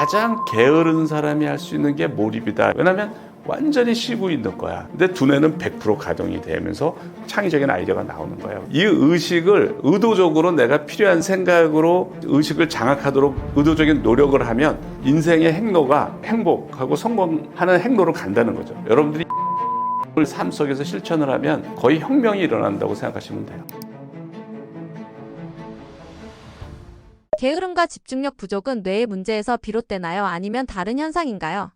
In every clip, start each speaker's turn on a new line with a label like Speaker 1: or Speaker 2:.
Speaker 1: 가장 게으른 사람이 할 수 있는 게 몰입이다. 왜냐면 완전히 쉬고 있는 거야. 근데 두뇌는 100% 가동이 되면서 창의적인 아이디어가 나오는 거예요. 이 의식을 의도적으로 내가 필요한 생각으로 의식을 장악하도록 의도적인 노력을 하면 인생의 행로가 행복하고 성공하는 행로로 간다는 거죠. 여러분들이 삶 속에서 실천을 하면 거의 혁명이 일어난다고 생각하시면 돼요.
Speaker 2: 게으름과 집중력 부족은 뇌의 문제에서 비롯되나요? 아니면 다른 현상인가요?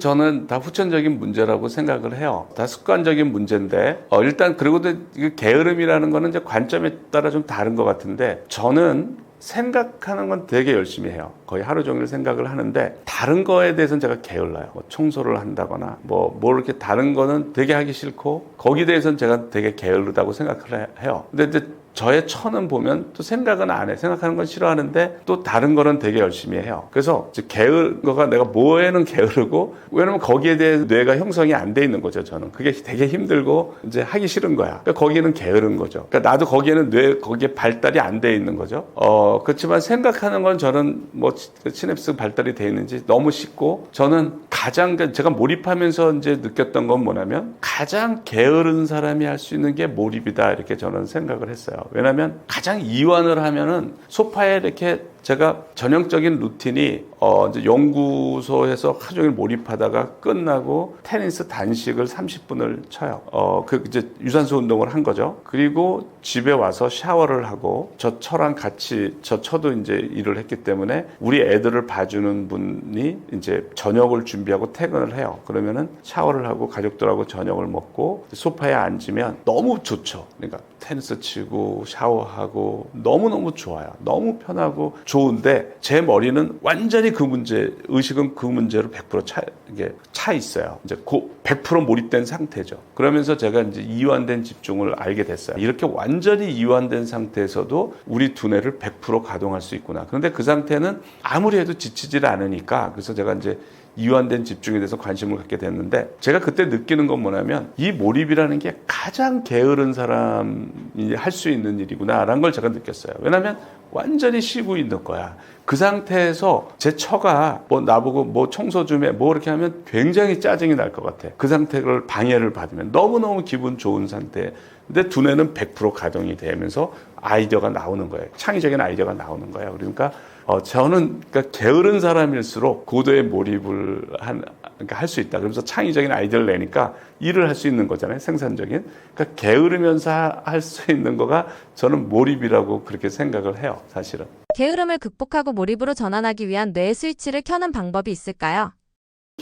Speaker 1: 저는 다 후천적인 문제라고 생각을 해요. 다 습관적인 문제인데 어, 일단 그리고도 게으름이라는 거는 이제 관점에 따라 좀 다른 것 같은데 저는 생각하는 건 되게 열심히 해요. 거의 하루 종일 생각을 하는데 다른 거에 대해서는 제가 게을러요. 뭐 청소를 한다거나 뭐뭐 뭐 이렇게 다른 거는 되게 하기 싫고 거기에 대해서는 제가 되게 게으르다고 생각을 해요. 근데 이제 저의 천은 보면 또 생각은 안 해. 생각하는 건 싫어하는데 또 다른 거는 되게 열심히 해요. 그래서 게을거가 내가 뭐에는 게으르고 왜냐면 거기에 대해 뇌가 형성이 안 돼 있는 거죠. 저는 그게 되게 힘들고 이제 하기 싫은 거야. 그러니까 거기는 게으른 거죠. 그러니까 나도 거기에는 뇌 거기에 발달이 안 돼 있는 거죠. 어 그렇지만 생각하는 건 저는 뭐 시냅스 발달이 돼 있는지 너무 쉽고 저는 가장 그 제가 몰입하면서 이제 느꼈던 건 뭐냐면 가장 게으른 사람이 할 수 있는 게 몰입이다 이렇게 저는 생각을 했어요. 왜냐하면 가장 이완을 하면은 소파에 이렇게 제가 전형적인 루틴이 어 이제 연구소에서 하루 종일 몰입하다가 끝나고 테니스 단식을 30분을 쳐요. 어 그 이제 유산소 운동을 한 거죠. 그리고 집에 와서 샤워를 하고 저 처랑 같이 저 처도 이제 일을 했기 때문에 우리 애들을 봐주는 분이 이제 저녁을 준비하고 퇴근을 해요. 그러면은 샤워를 하고 가족들하고 저녁을 먹고 소파에 앉으면 너무 좋죠. 그러니까 테니스 치고 샤워하고 너무 너무 좋아요. 너무 편하고 좋은데 제 머리는 완전히 그 문제 의식은 그 문제로 100%차 이게 차 있어요. 이제 100% 몰입된 상태죠. 그러면서 제가 이제 이완된 집중을 알게 됐어요. 이렇게 완전히 이완된 상태에서도 우리 두뇌를 100% 가동할 수 있구나. 그런데 그 상태는 아무리 해도 지치질 않으니까 그래서 제가 이제 이완된 집중에 대해서 관심을 갖게 됐는데 제가 그때 느끼는 건 뭐냐면 이 몰입이라는 게 가장 게으른 사람이 할 수 있는 일이구나라는 걸 제가 느꼈어요. 왜냐하면 완전히 쉬고 있는 거야. 그 상태에서 제 처가 뭐 나보고 뭐 청소 좀 해 뭐 이렇게 하면 굉장히 짜증이 날 것 같아. 그 상태를 방해를 받으면 너무너무 기분 좋은 상태. 근데 두뇌는 100% 가동이 되면서 아이디어가 나오는 거예요. 창의적인 아이디어가 나오는 거예요. 그러니까 어 저는 그러니까 게으른 사람일수록 고도의 몰입을 한 그러니까 할 수 있다. 그러면서 창의적인 아이디어를 내니까 일을 할 수 있는 거잖아요. 생산적인. 그러니까 게으르면서 할 수 있는 거가 저는 몰입이라고 그렇게 생각을 해요. 사실은.
Speaker 2: 게으름을 극복하고 몰입으로 전환하기 위한 뇌 스위치를 켜는 방법이 있을까요?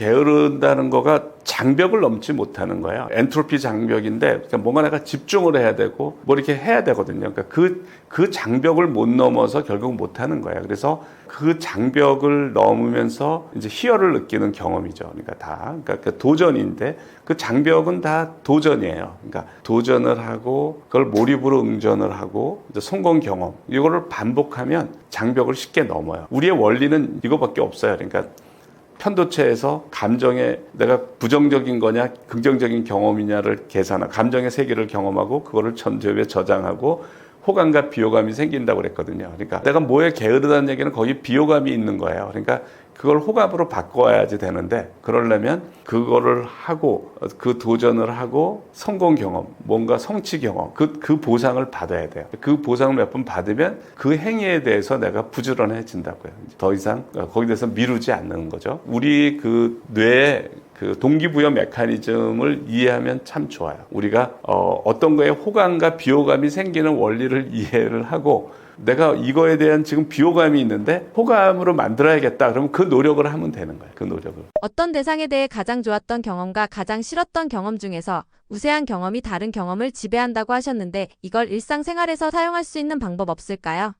Speaker 1: 게으른다는 거가 장벽을 넘지 못하는 거예요 엔트로피 장벽인데 그러니까 뭔가 내가 집중을 해야 되고 뭐 이렇게 해야 되거든요. 그러니까 그, 그 장벽을 못 넘어서 결국 못 하는 거예요 그래서 그 장벽을 넘으면서 이제 희열을 느끼는 경험이죠. 그러니까 다. 그러니까, 그러니까 도전인데 그 장벽은 다 도전이에요. 그러니까 도전을 하고 그걸 몰입으로 응전을 하고 이제 성공 경험. 이거를 반복하면 장벽을 쉽게 넘어요. 우리의 원리는 이거밖에 없어요. 그러니까 편도체에서 감정에 내가 부정적인 거냐 긍정적인 경험이냐를 계산하고 감정의 세계를 경험하고 그거를 전조에 저장하고 호감과 비호감이 생긴다고 그랬거든요. 그러니까 내가 뭐에 게으르다는 얘기는 거기 비호감이 있는 거예요. 그러니까 그걸 호갑으로 바꿔야지 되는데 그러려면 그거를 하고 그 도전을 하고 성공 경험, 뭔가 성취 경험, 그, 그 보상을 받아야 돼요. 그 보상을 몇 번 받으면 그 행위에 대해서 내가 부지런해진다고요. 더 이상 거기에 대해서 미루지 않는 거죠. 우리 그 뇌에 그 동기부여 메커니즘을 이해하면 참 좋아요. 우리가 어, 어떤 거에 호감과 비호감이 생기는 원리를 이해를 하고 내가 이거에 대한 지금 비호감이 있는데 호감으로 만들어야겠다. 그러면 그 노력을 하면 되는 거예요. 그 노력을.
Speaker 2: 어떤 대상에 대해 가장 좋았던 경험과 가장 싫었던 경험 중에서 우세한 경험이 다른 경험을 지배한다고 하셨는데 이걸 일상생활에서 사용할 수 있는 방법 없을까요?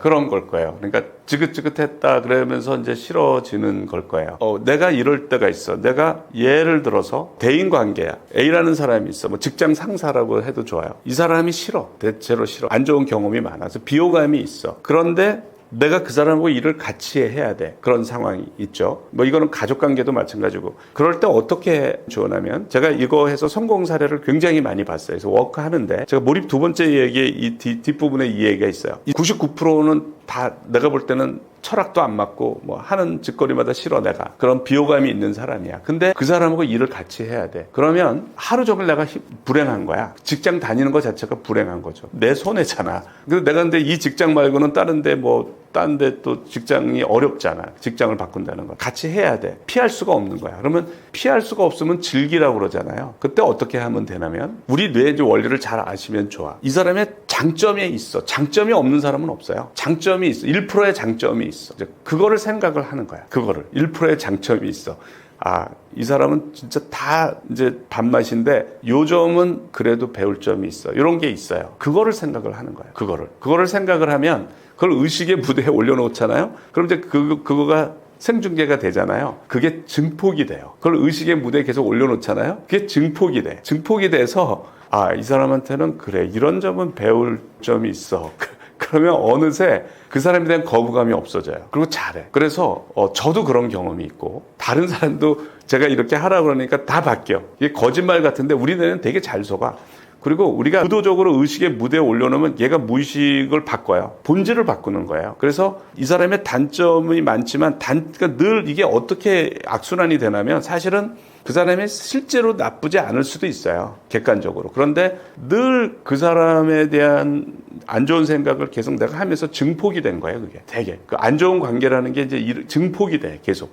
Speaker 1: 그런 걸 거예요. 그러니까 지긋지긋했다 그러면서 이제 싫어지는 걸 거예요. 어, 내가 이럴 때가 있어. 내가 예를 들어서 대인 관계야. A라는 사람이 있어. 뭐 직장 상사라고 해도 좋아요. 이 사람이 싫어. 대체로 싫어. 안 좋은 경험이 많아서 비호감이 있어. 그런데 내가 그 사람하고 일을 같이 해야 돼. 그런 상황이 있죠. 뭐 이거는 가족 관계도 마찬가지고. 그럴 때 어떻게 조언하면 제가 이거 해서 성공 사례를 굉장히 많이 봤어요. 그래서 워크 하는데 제가 몰입 두 번째 얘기에 이 뒷, 부분에이 얘기가 있어요. 99%는 다 내가 볼 때는 철학도 안 맞고 뭐 하는 짓거리마다 싫어 내가 그런 비호감이 있는 사람이야. 근데 그 사람하고 일을 같이 해야 돼. 그러면 하루 종일 내가 불행한 거야. 직장 다니는 것 자체가 불행한 거죠. 내 손해잖아. 그래서 내가 근데 이 직장 말고는 다른데 뭐 딴데또 직장이 어렵잖아. 직장을 바꾼다는 거. 같이 해야 돼. 피할 수가 없는 거야. 그러면 피할 수가 없으면 즐기라고 그러잖아요. 그때 어떻게 하면 되냐면 우리 뇌의 원리를 잘 아시면 좋아. 이 사람의 장점이 있어. 장점이 없는 사람은 없어요. 장점이 있어. 1%의 장점이 있어. 그거를 생각을 하는 거야. 그거를. 1%의 장점이 있어. 아, 이 사람은 진짜 다 이제 밥맛인데 요점은 그래도 배울 점이 있어. 이런 게 있어요. 그거를 생각을 하는 거야 그거를. 그거를 생각을 하면 그걸 의식의 무대에 올려놓잖아요. 그럼 이제 그, 그거가 생중계가 되잖아요. 그게 증폭이 돼요. 그걸 의식의 무대에 계속 올려놓잖아요. 그게 증폭이 돼. 증폭이 돼서 아, 이 사람한테는 그래. 이런 점은 배울 점이 있어. 그, 그러면 어느새 그 사람에 대한 거부감이 없어져요. 그리고 잘해. 그래서 어, 저도 그런 경험이 있고 다른 사람도 제가 이렇게 하라 그러니까 다 바뀌어. 이게 거짓말 같은데 우리는 되게 잘 속아. 그리고 우리가 의도적으로 의식의 무대에 올려놓으면 얘가 무의식을 바꿔요. 본질을 바꾸는 거예요. 그래서 이 사람의 단점이 많지만 단, 그러니까 늘 이게 어떻게 악순환이 되냐면 사실은 그 사람이 실제로 나쁘지 않을 수도 있어요. 객관적으로. 그런데 늘 그 사람에 대한 안 좋은 생각을 계속 내가 하면서 증폭이 된 거예요. 그게 되게. 그 안 좋은 관계라는 게 이제 증폭이 돼. 계속.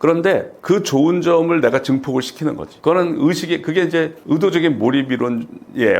Speaker 1: 그런데 그 좋은 점을 내가 증폭을 시키는 거지. 그거는 의식의 그게 이제 의도적인 몰입 이론이에요.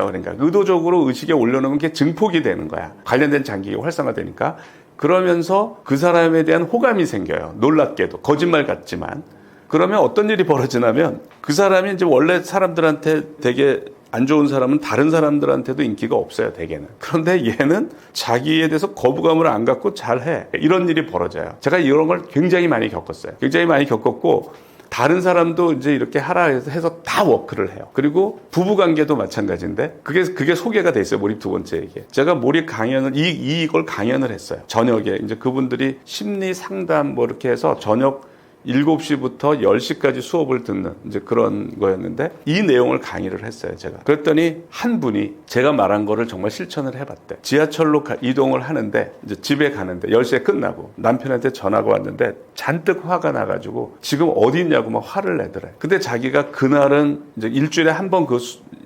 Speaker 1: 그러니까 의도적으로 의식에 올려놓으면 그게 증폭이 되는 거야. 관련된 장기가 활성화되니까 그러면서 그 사람에 대한 호감이 생겨요. 놀랍게도 거짓말 같지만 그러면 어떤 일이 벌어지냐면 그 사람이 이제 원래 사람들한테 되게 안 좋은 사람은 다른 사람들한테도 인기가 없어요, 대개는. 그런데 얘는 자기에 대해서 거부감을 안 갖고 잘해. 이런 일이 벌어져요. 제가 이런 걸 굉장히 많이 겪었어요. 굉장히 많이 겪었고, 다른 사람도 이제 이렇게 하라 해서, 해서 다 워크를 해요. 그리고 부부 관계도 마찬가지인데 그게 그게 소개가 돼 있어요. 몰입 두 번째 에게 제가 몰입 강연을 이 이걸 강연을 했어요. 저녁에 이제 그분들이 심리 상담 뭐 이렇게 해서 저녁 7시부터 10시까지 수업을 듣는 이제 그런 거였는데 이 내용을 강의를 했어요, 제가. 그랬더니 한 분이 제가 말한 거를 정말 실천을 해봤대. 지하철로 이동을 하는데 이제 집에 가는데 10시에 끝나고 남편한테 전화가 왔는데 잔뜩 화가 나가지고 지금 어디 있냐고 막 화를 내더래. 근데 자기가 그날은 이제 일주일에 한번그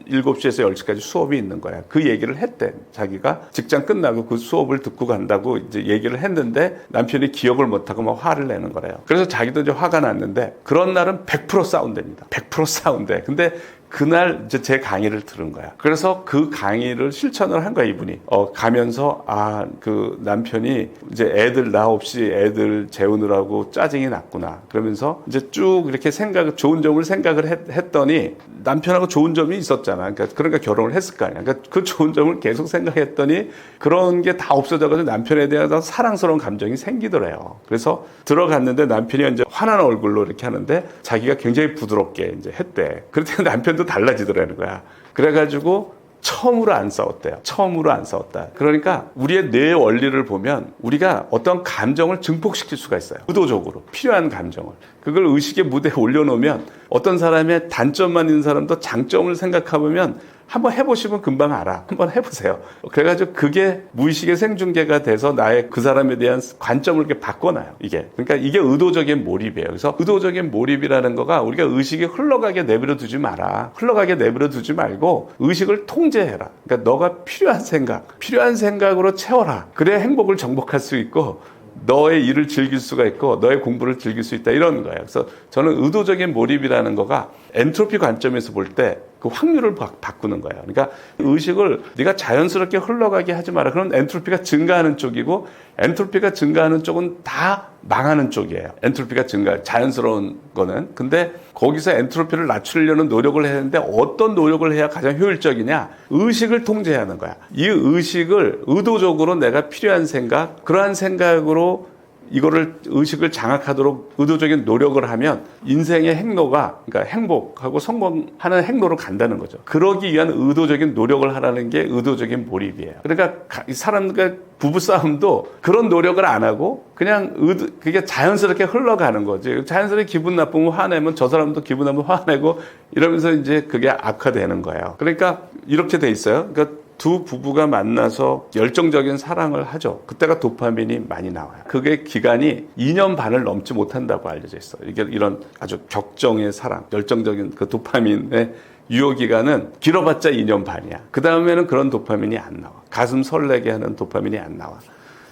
Speaker 1: 7시에서 10시까지 수업이 있는 거야. 그 얘기를 했대. 자기가 직장 끝나고 그 수업을 듣고 간다고 이제 얘기를 했는데 남편이 기억을 못하고 막 화를 내는 거래요. 그래서 자기도 이제 화가 났는데 그런 날은 100%싸운입니다100% 싸운대. 근데 그날 이제 제 강의를 들은 거야. 그래서 그 강의를 실천을 한 거야, 이분이. 어, 가면서, 아, 그 남편이 이제 애들, 나 없이 애들 재우느라고 짜증이 났구나. 그러면서 이제 쭉 이렇게 생각, 좋은 점을 생각을 했, 더니 남편하고 좋은 점이 있었잖아. 그러니까, 그러니까 결혼을 했을 거 아니야. 그러니까 그 좋은 점을 계속 생각했더니 그런 게 다 없어져가지고 남편에 대한 사랑스러운 감정이 생기더래요. 그래서 들어갔는데 남편이 이제 화난 얼굴로 이렇게 하는데 자기가 굉장히 부드럽게 이제 했대. 그랬더니 남편도 또 달라지더라는 거야. 그래가지고 처음으로 안 싸웠대요. 처음으로 안 싸웠다. 그러니까 우리의 뇌 원리를 보면 우리가 어떤 감정을 증폭시킬 수가 있어요. 의도적으로 필요한 감정을 그걸 의식의 무대에 올려놓으면 어떤 사람의 단점만 있는 사람도 장점을 생각해보면 한번 해보시면 금방 알아. 한번 해보세요. 그래가지고 그게 무의식의 생중계가 돼서 나의 그 사람에 대한 관점을 이렇게 바꿔놔요. 이게. 그러니까 이게 의도적인 몰입이에요. 그래서 의도적인 몰입이라는 거가 우리가 의식이 흘러가게 내버려 두지 마라. 흘러가게 내버려 두지 말고 의식을 통제해라. 그러니까 너가 필요한 생각, 필요한 생각으로 채워라. 그래야 행복을 정복할 수 있고 너의 일을 즐길 수가 있고 너의 공부를 즐길 수 있다 이런 거예요. 그래서 저는 의도적인 몰입이라는 거가 엔트로피 관점에서 볼때 그 확률을 바, 바꾸는 거예요 그러니까 의식을 네가 자연스럽게 흘러가게 하지 마라. 그럼 엔트로피가 증가하는 쪽이고 엔트로피가 증가하는 쪽은 다 망하는 쪽이에요. 엔트로피가 증가, 자연스러운 거는. 근데 거기서 엔트로피를 낮추려는 노력을 했는데 어떤 노력을 해야 가장 효율적이냐? 의식을 통제하는 거야. 이 의식을 의도적으로 내가 필요한 생각, 그러한 생각으로 이거를 의식을 장악하도록 의도적인 노력을 하면 인생의 행로가 그러니까 행복하고 성공하는 행로로 간다는 거죠. 그러기 위한 의도적인 노력을 하라는 게 의도적인 몰입이에요. 그러니까 사람 들러 부부 싸움도 그런 노력을 안 하고 그냥 의도, 그게 자연스럽게 흘러가는 거지. 자연스럽게 기분 나쁘면 화내면 저 사람도 기분 나쁘면 화내고 이러면서 이제 그게 악화되는 거예요. 그러니까 이렇게 돼 있어요. 그러니까 두 부부가 만나서 열정적인 사랑을 하죠. 그때가 도파민이 많이 나와요. 그게 기간이 2년 반을 넘지 못한다고 알려져 있어요. 이게 이런 아주 격정의 사랑, 열정적인 그 도파민의 유효 기간은 길어봤자 2년 반이야. 그 다음에는 그런 도파민이 안 나와. 가슴 설레게 하는 도파민이 안 나와.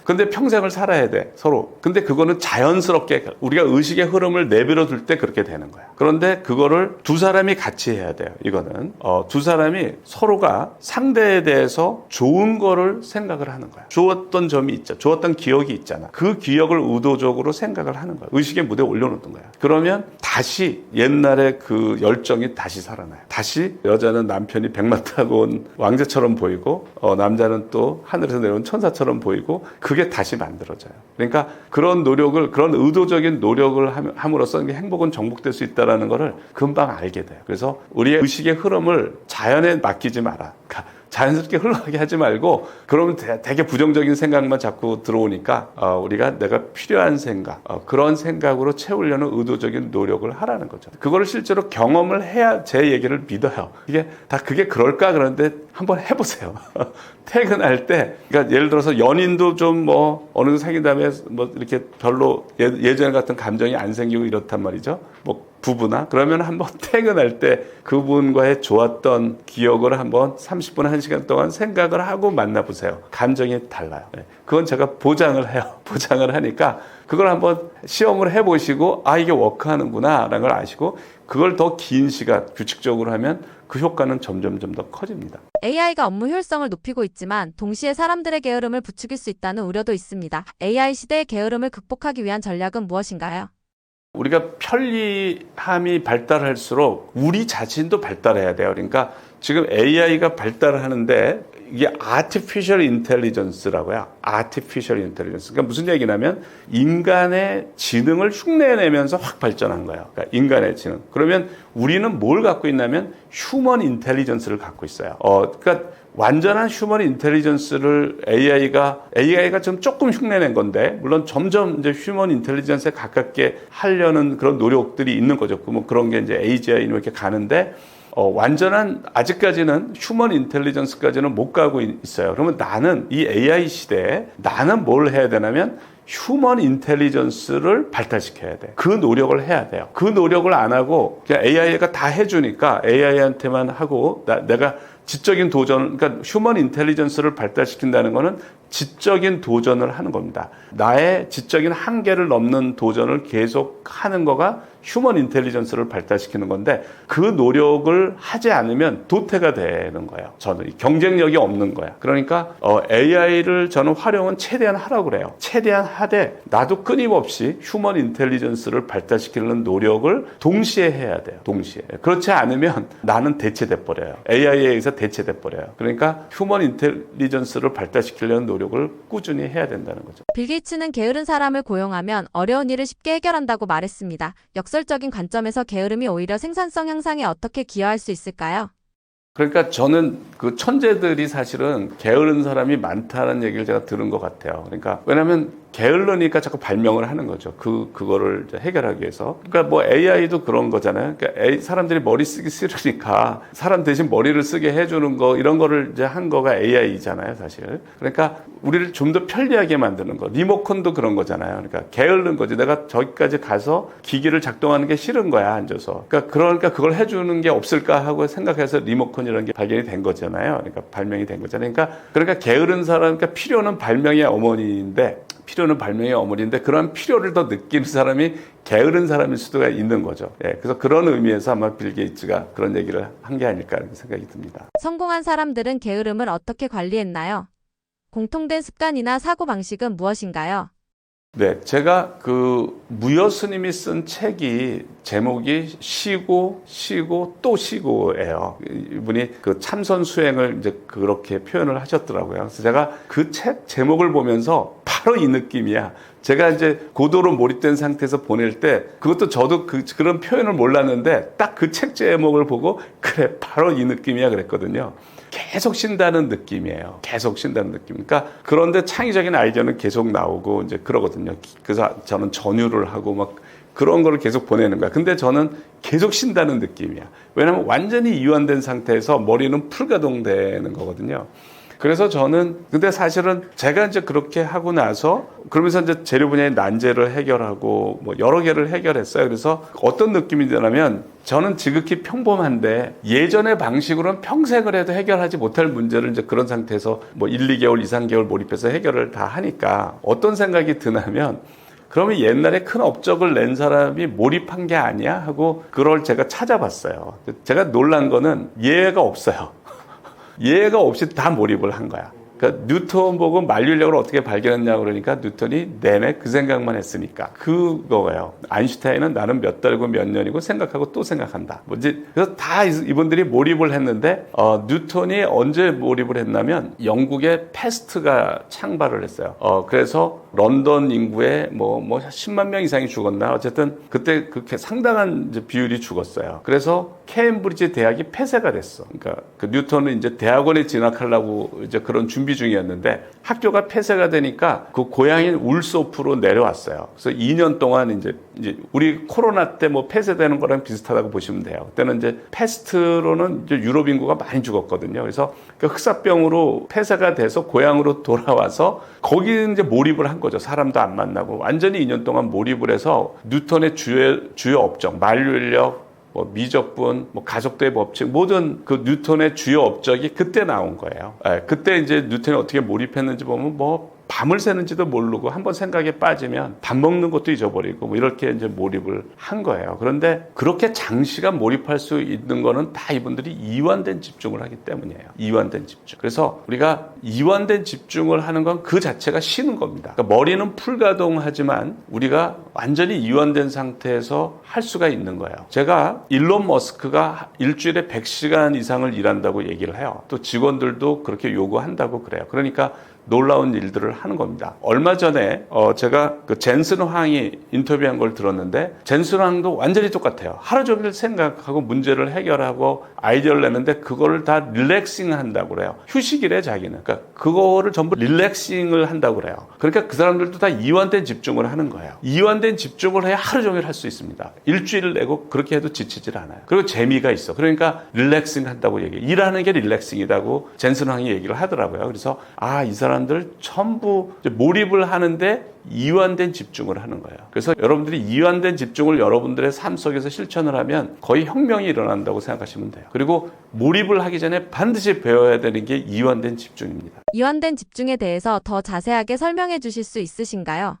Speaker 1: 근데 평생을 살아야 돼 서로. 근데 그거는 자연스럽게 우리가 의식의 흐름을 내버려 둘 때 그렇게 되는 거야. 그런데 그거를 두 사람이 같이 해야 돼요. 이거는 어, 두 사람이 서로가 상대에 대해서 좋은 거를 생각을 하는 거야. 좋았던 점이 있죠. 좋았던 기억이 있잖아. 그 기억을 의도적으로 생각을 하는 거야. 의식의 무대에 올려놓는 거야. 그러면 다시 옛날에그 열정이 다시 살아나요. 다시 여자는 남편이 백마 타고 온 왕자처럼 보이고 어, 남자는 또 하늘에서 내려온 천사처럼 보이고 그 그게 다시 만들어져요. 그러니까 그런 노력을 그런 의도적인 노력을 함으로써 행복은 정복될 수 있다라는 것을 금방 알게 돼요. 그래서 우리의 의식의 흐름을 자연에 맡기지 마라. 그러니까 자연스럽게 흘러가게 하지 말고 그러면 되게 부정적인 생각만 자꾸 들어오니까 어, 우리가 내가 필요한 생각 어, 그런 생각으로 채우려는 의도적인 노력을 하라는 거죠. 그거를 실제로 경험을 해야 제 얘기를 믿어요. 이게 다 그게 그럴까 그런데 한번 해보세요. 퇴근할 때 그러니까 예를 들어서 연인도 좀 뭐 어느 정도 사귄 다음에 뭐 이렇게 별로 예, 예전 같은 감정이 안 생기고 이렇단 말이죠. 뭐 부부나 그러면 한번 퇴근할 때 그분과의 좋았던 기억을 한번 30분, 1시간 동안 생각을 하고 만나보세요. 감정이 달라요. 네. 그건 제가 보장을 해요. 보장을 하니까 그걸 한번 시험을 해보시고 아, 이게 워크하는구나 라는 걸 아시고 그걸 더 긴 시간 규칙적으로 하면 그 효과는 점점점 더 커집니다.
Speaker 2: AI가 업무 효율성을 높이고 있지만 동시에 사람들의 게으름을 부추길 수 있다는 우려도 있습니다. AI 시대의 게으름을 극복하기 위한 전략은 무엇인가요?
Speaker 1: 우리가 편리함이 발달할수록 우리 자신도 발달해야 돼요. 그러니까 지금 AI가 발달하는데 이게 artificial intelligence라고요. artificial intelligence. 그러니까 무슨 얘기냐면 인간의 지능을 흉내내면서 확 발전한 거예요. 그러니까 인간의 지능. 그러면 우리는 뭘 갖고 있냐면 휴먼 인텔리전스를 갖고 있어요. 어, 그러니까 완전한 휴먼 인텔리전스를 AI가 AI가 좀 조금 흉내낸 건데 물론 점점 이제 휴먼 인텔리전스에 가깝게 하려는 그런 노력들이 있는 거죠. 뭐 그런 게 이제 AGI 이렇게 가는데 어, 완전한 아직까지는 휴먼 인텔리전스까지는 못 가고 있어요. 그러면 나는 이 AI 시대에 나는 뭘 해야 되냐면 휴먼 인텔리전스를 발달시켜야 돼. 그 노력을 해야 돼요. 그 노력을 안 하고 그냥 AI가 다 해주니까 AI한테만 하고 나, 내가 지적인 도전, 그러니까 휴먼 인텔리전스를 발달시킨다는 것은 지적인 도전을 하는 겁니다. 나의 지적인 한계를 넘는 도전을 계속 하는 거가 휴먼 인텔리전스를 발달시키는 건데 그 노력을 하지 않으면 도태가 되는 거예요. 저는 경쟁력이 없는 거야. 그러니까 어, AI를 저는 활용은 최대한 하라고 그래요. 최대한 하되 나도 끊임없이 휴먼 인텔리전스를 발달시키는 노력을 동시에 해야 돼요. 동시에. 그렇지 않으면 나는 대체돼 버려요. AI에 서 대체돼 버려요. 그러니까 휴먼 인텔리전스를 발달시키려는 노력을 꾸준히 해야 된다는 거죠.
Speaker 2: 빌 게이츠는 게으른 사람을 고용하면 어려운 일을 쉽게 해결한다고 말했습니다. 역사 역설적인 관점에서 게으름이 오히려 생산성 향상에 어떻게 기여할 수 있을까요?
Speaker 1: 그러니까 저는 그 천재들이 사실은 게으른 사람이 많다는 얘기를 제가 들은 것 같아요. 그러니까 왜냐하면 게을러니까 자꾸 발명을 하는 거죠. 그 그거를 해결하기 위해서. 그러니까 뭐 AI도 그런 거잖아요. 그러니까 사람들이 머리 쓰기 싫으니까 사람 대신 머리를 쓰게 해주는 거 이런 거를 이제 한 거가 AI잖아요, 사실. 그러니까 우리를 좀 더 편리하게 만드는 거. 리모컨도 그런 거잖아요. 그러니까 게을른 거지. 내가 저기까지 가서 기기를 작동하는 게 싫은 거야 앉아서. 그러니까 그러니까 그걸 해주는 게 없을까 하고 생각해서 리모컨이라는 게 발견이 된 거잖아요. 그러니까 발명이 된 거잖아요. 그러니까 그러니까 게으른 사람, 그러니까 필요는 발명의 어머니인데 필요는 발명의 어머니인데 그런 필요를 더느낀 사람이 게으른 사람일 수도 있는 거죠. 예, 그래서 그런 의미에서 아마 빌 게이츠가 그런 얘기를 한 게 아닐까 하는 생각이 듭니다.
Speaker 2: 성공한 사람들은 게으름을 어떻게 관리했나요? 공통된 습관이나 사고 방식은 무엇인가요?
Speaker 1: 네, 제가 그 무여 스님이 쓴 책이 제목이 쉬고 쉬고 또 쉬고예요. 이분이 그 참선 수행을 이제 그렇게 표현을 하셨더라고요. 그래서 제가 그 책 제목을 보면서 바로 이 느낌이야. 제가 이제 고도로 몰입된 상태에서 보낼 때 그것도 저도 그, 그런 표현을 몰랐는데 딱 그 책 제목을 보고 그래 바로 이 느낌이야 그랬거든요. 계속 쉰다는 느낌이에요. 계속 쉰다는 느낌. 그러니까 그런데 창의적인 아이디어는 계속 나오고 이제 그러거든요. 그래서 저는 전율을 하고 막 그런 거를 계속 보내는 거야. 근데 저는 계속 쉰다는 느낌이야. 왜냐하면 완전히 이완된 상태에서 머리는 풀가동되는 거거든요. 그래서 저는 근데 사실은 제가 이제 그렇게 하고 나서 그러면서 이제 재료 분야의 난제를 해결하고 뭐 여러 개를 해결했어요. 그래서 어떤 느낌이 드냐면 저는 지극히 평범한데 예전의 방식으로는 평생을 해도 해결하지 못할 문제를 이제 그런 상태에서 뭐 1, 2개월, 2, 3개월 몰입해서 해결을 다 하니까 어떤 생각이 드냐면 그러면 옛날에 큰 업적을 낸 사람이 몰입한 게 아니야 하고 그걸 제가 찾아봤어요. 제가 놀란 거는 예외가 없어요. 얘가 없이 다 몰입을 한 거야. 그러니까 뉴턴 보고 만류력을 어떻게 발견했냐 그러니까 뉴턴이 내내 그 생각만 했으니까 그거예요. 아인슈타인은 나는 몇 달고 몇 년이고 생각하고 또 생각한다. 뭐지? 그래서 다 이분들이 몰입을 했는데 어, 뉴턴이 언제 몰입을 했냐면 영국의 패스트가 창발을 했어요. 어, 그래서 런던 인구의 뭐, 뭐 10만 명 이상이 죽었나 어쨌든 그때 그렇게 상당한 비율이 죽었어요. 그래서 케임브리지 대학이 폐쇄가 됐어. 그러니까 그 뉴턴은 이제 대학원에 진학하려고 이제 그런 준비 중이었는데 학교가 폐쇄가 되니까 그 고향인 울소프로 내려왔어요. 그래서 2년 동안 이제, 이제 우리 코로나 때 뭐 폐쇄되는 거랑 비슷하다고 보시면 돼요. 그때는 이제 패스트로는 이제 유럽 인구가 많이 죽었거든요. 그래서 그 흑사병으로 폐쇄가 돼서 고향으로 돌아와서 거기 이제 몰입을 한 거죠. 사람도 안 만나고 완전히 2년 동안 몰입을 해서 뉴턴의 주요 주요 업적, 만류인력, 뭐 미적분, 뭐 가속도의 법칙, 모든 그 뉴턴의 주요 업적이 그때 나온 거예요. 예, 그때 이제 뉴턴이 어떻게 몰입했는지 보면 뭐 밤을 새는지도 모르고 한 번 생각에 빠지면 밥 먹는 것도 잊어버리고 뭐 이렇게 이제 몰입을 한 거예요. 그런데 그렇게 장시간 몰입할 수 있는 거는 다 이분들이 이완된 집중을 하기 때문이에요. 이완된 집중. 그래서 우리가 이완된 집중을 하는 건 그 자체가 쉬는 겁니다. 그러니까 머리는 풀가동하지만 우리가 완전히 이완된 상태에서 할 수가 있는 거예요. 제가 일론 머스크가 일주일에 100시간 이상을 일한다고 얘기를 해요. 또 직원들도 그렇게 요구한다고 그래요. 그러니까 놀라운 일들을 하는 겁니다. 얼마 전에 어 제가 그 젠슨 황이 인터뷰한 걸 들었는데 젠슨 황도 완전히 똑같아요. 하루 종일 생각하고 문제를 해결하고 아이디어를 내는데 그거를 다 릴렉싱 한다고 그래요. 휴식이래 자기는. 그러니까 그거를 전부 릴렉싱을 한다고 그래요. 그러니까 그 사람들도 다 이완된 집중을 하는 거예요. 이완된 집중을 해야 하루 종일 할 수 있습니다. 일주일을 내고 그렇게 해도 지치질 않아요. 그리고 재미가 있어. 그러니까 릴렉싱 한다고 얘기해. 일하는 게 릴렉싱이라고 젠슨 황이 얘기를 하더라고요. 그래서 아, 이 사람 사람들 전부 몰입을 하는데 이완된 집중을 하는 거예요. 그래서 여러분들이 이완된 집중을 여러분들의 삶 속에서 실천을 하면 거의 혁명이 일어난다고 생각하시면 돼요. 그리고 몰입을 하기 전에 반드시 배워야 되는 게 이완된 집중입니다.
Speaker 2: 이완된 집중에 대해서 더 자세하게 설명해 주실 수 있으신가요?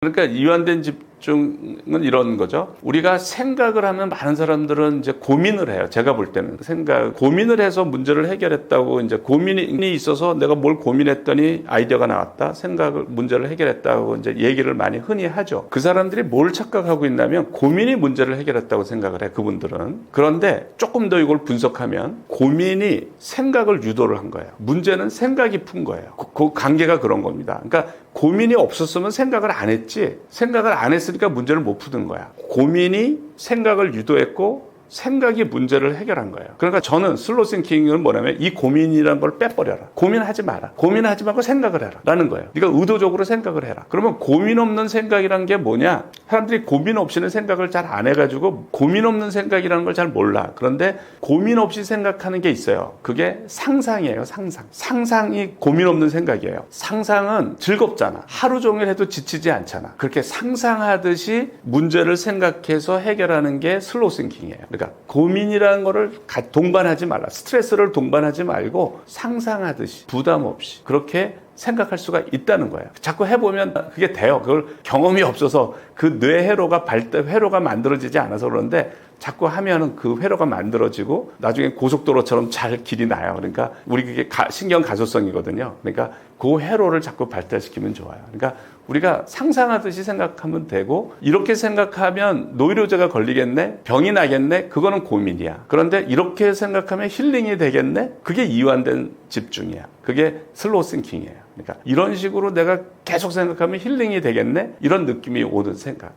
Speaker 1: 그러니까 이완된 집 우은 이런 거죠. 우리가 생각을 하면 많은 사람들은 이제 고민을 해요. 제가 볼 때는 생각 고민을 해서 문제를 해결했다고 이제 고민이 있어서 내가 뭘 고민했더니 아이디어가 나왔다. 생각을 문제를 해결했다고 이제 얘기를 많이 흔히 하죠. 그 사람들이 뭘 착각하고 있냐면 고민이 문제를 해결했다고 생각을 해. 그분들은 그런데 조금 더 이걸 분석하면 고민이 생각을 유도를 한 거예요. 문제는 생각이 푼 거예요. 그, 그 관계가 그런 겁니다. 그러니까 고민이 없었으면 생각을 안 했지. 생각을 안했으면 했으니까 문제를 못 푸는 거야. 고민이 생각을 유도했고 생각이 문제를 해결한 거예요. 그러니까 저는 슬로우 싱킹은 뭐냐면 이 고민이라는 걸 빼버려라. 고민하지 마라. 고민하지 말고 생각을 해라. 라는 거예요. 그러니까 의도적으로 생각을 해라. 그러면 고민 없는 생각이란 게 뭐냐? 사람들이 고민 없이는 생각을 잘 안 해가지고 고민 없는 생각이라는 걸 잘 몰라. 그런데 고민 없이 생각하는 게 있어요. 그게 상상이에요. 상상. 상상이 고민 없는 생각이에요. 상상은 즐겁잖아. 하루 종일 해도 지치지 않잖아. 그렇게 상상하듯이 문제를 생각해서 해결하는 게 슬로우 싱킹이에요. 그러니까 그러니까 고민이라는 거를 동반하지 말라. 스트레스를 동반하지 말고 상상하듯이 부담 없이 그렇게 생각할 수가 있다는 거예요. 자꾸 해보면 그게 돼요. 그걸 경험이 없어서 그 뇌 회로가 발달 회로가 만들어지지 않아서 그러는데 자꾸 하면은 그 회로가 만들어지고 나중에 고속도로처럼 잘 길이 나요. 그러니까 우리 그게 가, 신경 가소성이거든요. 그러니까 그 회로를 자꾸 발달시키면 좋아요. 그러니까 우리가 상상하듯이 생각하면 되고 이렇게 생각하면 노이로제가 걸리겠네 병이 나겠네 그거는 고민이야 그런데 이렇게 생각하면 힐링이 되겠네 그게 이완된 집중이야 그게 슬로우 싱킹이에요 그러니까 이런 식으로 내가 계속 생각하면 힐링이 되겠네 이런 느낌이 오는 생각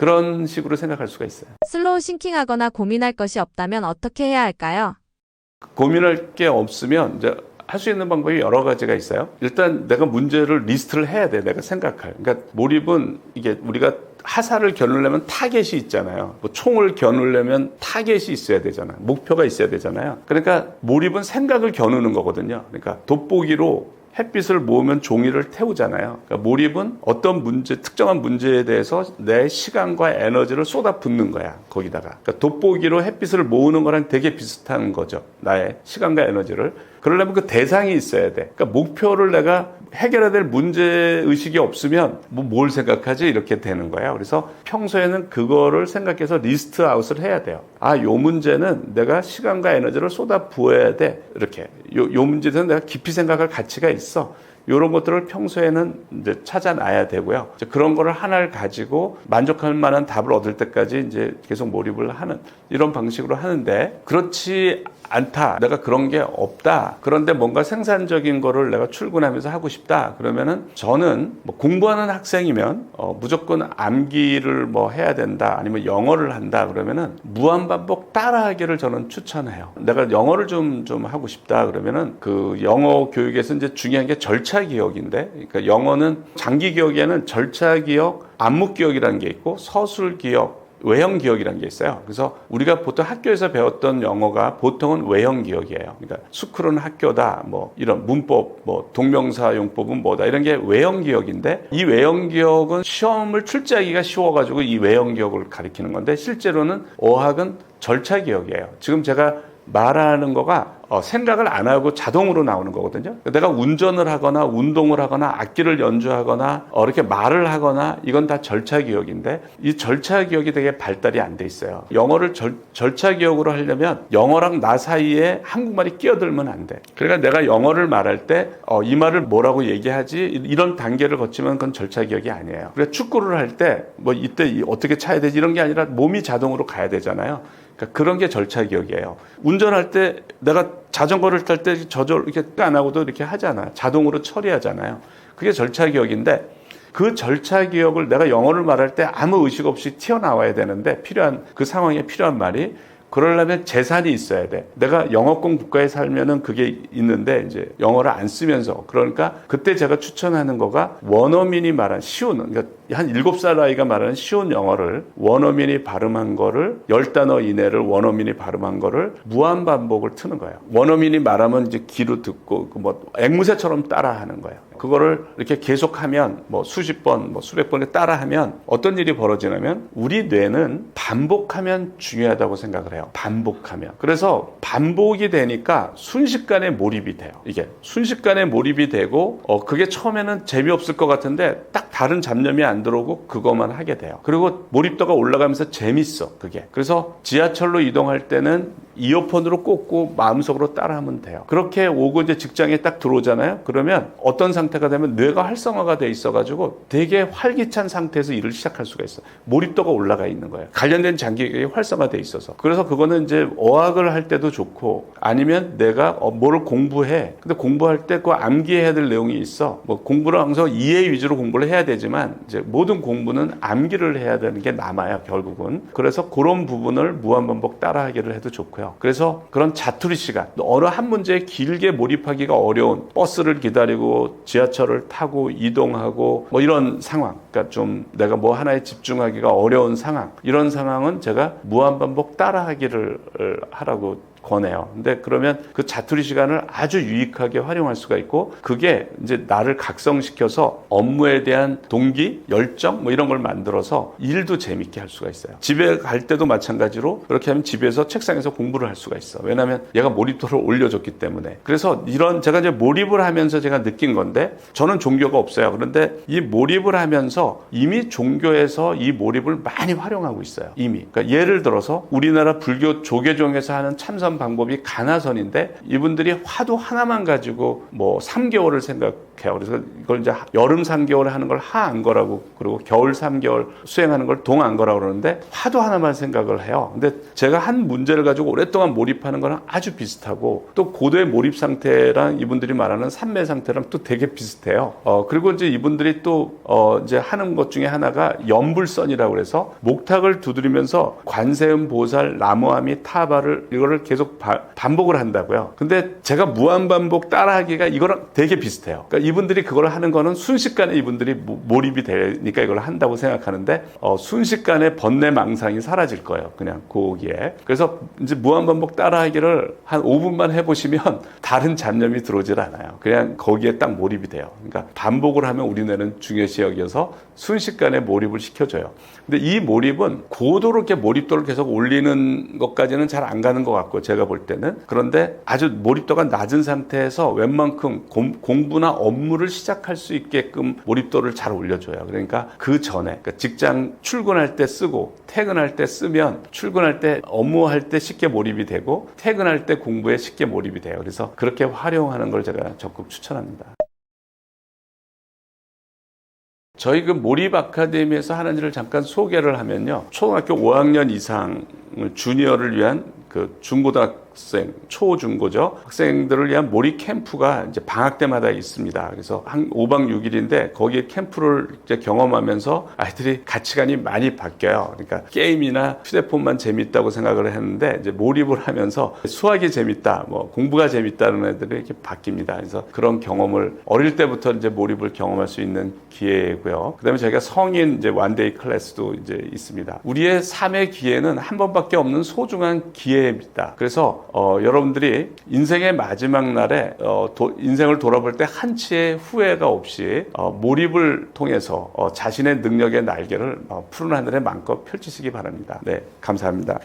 Speaker 1: 그런 식으로 생각할 수가 있어요.
Speaker 2: 슬로우 싱킹하거나 고민할 것이 없다면 어떻게 해야 할까요?
Speaker 1: 고민할 게 없으면 이제 할 수 있는 방법이 여러 가지가 있어요. 일단 내가 문제를 리스트를 해야 돼. 내가 생각할. 그러니까 몰입은 이게 우리가 하사를 겨누려면 타겟이 있잖아요. 뭐 총을 겨누려면 타겟이 있어야 되잖아요. 목표가 있어야 되잖아요. 그러니까 몰입은 생각을 겨누는 거거든요. 그러니까 돋보기로 햇빛을 모으면 종이를 태우잖아요. 그러니까 몰입은 어떤 문제, 특정한 문제에 대해서 내 시간과 에너지를 쏟아붓는 거야. 거기다가. 그러니까 돋보기로 햇빛을 모으는 거랑 되게 비슷한 거죠. 나의 시간과 에너지를. 그러려면 그 대상이 있어야 돼. 그러니까 목표를 내가 해결해야 될 문제 의식이 없으면 뭐 뭘 생각하지 이렇게 되는 거야. 그래서 평소에는 그거를 생각해서 리스트 아웃을 해야 돼요. 아, 요 문제는 내가 시간과 에너지를 쏟아 부어야 돼. 이렇게. 요, 요문제는 내가 깊이 생각할 가치가 있어. 이런 것들을 평소에는 이제 찾아놔야 되고요. 이제 그런 거를 하나를 가지고 만족할 만한 답을 얻을 때까지 이제 계속 몰입을 하는 이런 방식으로 하는데 그렇지 않다. 내가 그런 게 없다. 그런데 뭔가 생산적인 거를 내가 출근하면서 하고 싶다. 그러면은 저는 뭐 공부하는 학생이면 어 무조건 암기를 뭐 해야 된다. 아니면 영어를 한다. 그러면은 무한 반복 따라하기를 저는 추천해요. 내가 영어를 좀 좀 하고 싶다. 그러면은 그 영어 교육에서 이제 중요한 게 절차 기억인데, 그러니까 영어는 장기 기억에는 절차 기억, 안목 기억이라는 게 있고 서술 기억, 외형 기억이라는 게 있어요. 그래서 우리가 보통 학교에서 배웠던 영어가 보통은 외형 기억이에요. 그러니까 스쿨은 학교다, 뭐 이런 문법, 뭐 동명사 용법은 뭐다 이런 게 외형 기억인데 이 외형 기억은 시험을 출제하기가 쉬워가지고 이 외형 기억을 가리키는 건데 실제로는 어학은 절차 기억이에요. 지금 제가 말하는 거가 어, 생각을 안 하고 자동으로 나오는 거거든요. 내가 운전을 하거나 운동을 하거나 악기를 연주하거나 어, 이렇게 말을 하거나 이건 다 절차 기억인데 이 절차 기억이 되게 발달이 안 돼 있어요. 영어를 절, 절차 기억으로 하려면 영어랑 나 사이에 한국말이 끼어들면 안 돼. 그러니까 내가 영어를 말할 때이 어, 말을 뭐라고 얘기하지 이런 단계를 거치면 그건 절차 기억이 아니에요. 그래 축구를 할 때 뭐 이때 어떻게 차야 되지 이런 게 아니라 몸이 자동으로 가야 되잖아요. 그러니까 그런 게 절차기억이에요. 운전할 때 내가 자전거를 탈 때 저절 이렇게 안 하고도 이렇게 하잖아 자동으로 처리하잖아요. 그게 절차기억인데 그 절차 기억을 내가 영어를 말할 때 아무 의식 없이 튀어나와야 되는데 필요한 그 상황에 필요한 말이 그러려면 재산이 있어야 돼. 내가 영어권 국가에 살면은 그게 있는데 이제 영어를 안 쓰면서 그러니까 그때 제가 추천하는 거가 원어민이 말한 쉬운 그러니까 한 7살 아이가 말하는 쉬운 영어를 원어민이 발음한 거를 10단어 이내를 원어민이 발음한 거를 무한 반복을 트는 거예요. 원어민이 말하면 이제 귀로 듣고 그 뭐 앵무새처럼 따라하는 거예요. 그거를 이렇게 계속하면 뭐 수십 번, 뭐 수백 번에 따라하면 어떤 일이 벌어지냐면 우리 뇌는 반복하면 중요하다고 생각을 해요. 반복하면. 그래서 반복이 되니까 순식간에 몰입이 돼요. 이게 순식간에 몰입이 되고 어 그게 처음에는 재미없을 것 같은데 딱 다른 잡념이 안 들어오고 그것만 하게 돼요. 그리고 몰입도가 올라가면서 재밌어, 그게. 그래서 지하철로 이동할 때는 이어폰으로 꽂고 마음속으로 따라하면 돼요. 그렇게 오고 이제 직장에 딱 들어오잖아요. 그러면 어떤 상태가 되면 뇌가 활성화가 돼 있어가지고 되게 활기찬 상태에서 일을 시작할 수가 있어. 몰입도가 올라가 있는 거예요. 관련된 장기가 활성화돼 있어서. 그래서 그거는 이제 어학을 할 때도 좋고 아니면 내가 어, 뭐를 공부해. 근데 공부할 때 그 암기해야 될 내용이 있어. 뭐 공부를 항상 이해 위주로 공부를 해야 돼. 되지만 이제 모든 공부는 암기를 해야 되는 게 남아요 결국은 그래서 그런 부분을 무한반복 따라하기를 해도 좋고요 그래서 그런 자투리 시간 어느 한 문제에 길게 몰입하기가 어려운 버스를 기다리고 지하철을 타고 이동하고 뭐 이런 상황 그러니까 좀 내가 뭐 하나에 집중하기가 어려운 상황 이런 상황은 제가 무한반복 따라하기를 하라고 권해요. 근데 그러면 그 자투리 시간을 아주 유익하게 활용할 수가 있고 그게 이제 나를 각성시켜서 업무에 대한 동기, 열정 뭐 이런 걸 만들어서 일도 재밌게 할 수가 있어요. 집에 갈 때도 마찬가지로 그렇게 하면 집에서 책상에서 공부를 할 수가 있어. 왜냐하면 얘가 몰입도를 올려줬기 때문에. 그래서 이런 제가 이제 몰입을 하면서 제가 느낀 건데 저는 종교가 없어요. 그런데 이 몰입을 하면서 이미 종교에서 이 몰입을 많이 활용하고 있어요. 이미. 그러니까 예를 들어서 우리나라 불교 조계종에서 하는 참선 방법이 가나선인데 이분들이 화두 하나만 가지고 뭐 3개월을 생각해요. 그래서 이걸 이제 여름 3개월 하는 걸 하 안거라고 그리고 겨울 3개월 수행하는 걸 동안거라고 그러는데 화두 하나만 생각을 해요. 근데 제가 한 문제를 가지고 오랫동안 몰입하는 거랑 아주 비슷하고 또 고도의 몰입 상태랑 이분들이 말하는 산매 상태랑 또 되게 비슷해요. 어, 그리고 이제 이분들이 또 어, 이제 하는 것 중에 하나가 염불선이라고 그래서 목탁을 두드리면서 관세음 보살 나무함이 타바를 이거를 계속 계속 바, 반복을 한다고요. 근데 제가 무한 반복 따라하기가 이거랑 되게 비슷해요. 그러니까 이분들이 그걸 하는 거는 순식간에 이분들이 몰입이 되니까 이걸 한다고 생각하는데 어, 순식간에 번뇌 망상이 사라질 거예요. 그냥 고기에. 그 그래서 이제 무한 반복 따라하기를 한 5분만 해보시면 다른 잡념이 들어오질 않아요. 그냥 거기에 딱 몰입이 돼요. 그러니까 반복을 하면 우리 뇌는 중요시 여기서 순식간에 몰입을 시켜줘요. 근데 이 몰입은 고도로 이렇게 몰입도를 계속 올리는 것까지는 잘 안 가는 것 같고 제가 볼 때는 그런데 아주 몰입도가 낮은 상태에서 웬만큼 공부나 업무를 시작할 수 있게끔 몰입도를 잘 올려줘요. 그러니까 그 전에 그러니까 직장 출근할 때 쓰고 퇴근할 때 쓰면 출근할 때 업무할 때 쉽게 몰입이 되고 퇴근할 때 공부에 쉽게 몰입이 돼요. 그래서 그렇게 활용하는 걸 제가 적극 추천합니다. 저희 그 몰입 아카데미에서 하는지를 잠깐 소개를 하면요. 초등학교 5학년 이상 주니어를 위한 그 중고등학교 학생, 초, 중, 고죠. 학생들을 위한 모의 캠프가 이제 방학 때마다 있습니다. 그래서 한 5박 6일인데 거기에 캠프를 이제 경험하면서 아이들이 가치관이 많이 바뀌어요. 그러니까 게임이나 휴대폰만 재밌다고 생각을 했는데 이제 몰입을 하면서 수학이 재밌다, 뭐 공부가 재밌다는 애들이 이렇게 바뀝니다. 그래서 그런 경험을 어릴 때부터 이제 몰입을 경험할 수 있는 기회고요. 그다음에 저희가 성인 이제 완데이 클래스도 이제 있습니다. 우리의 삶의 기회는 한 번밖에 없는 소중한 기회입니다. 그래서 어, 여러분들이 인생의 마지막 날에 어, 도, 인생을 돌아볼 때 한치의 후회가 없이 어, 몰입을 통해서 어, 자신의 능력의 날개를 어, 푸른 하늘에 마음껏 펼치시기 바랍니다. 네, 감사합니다.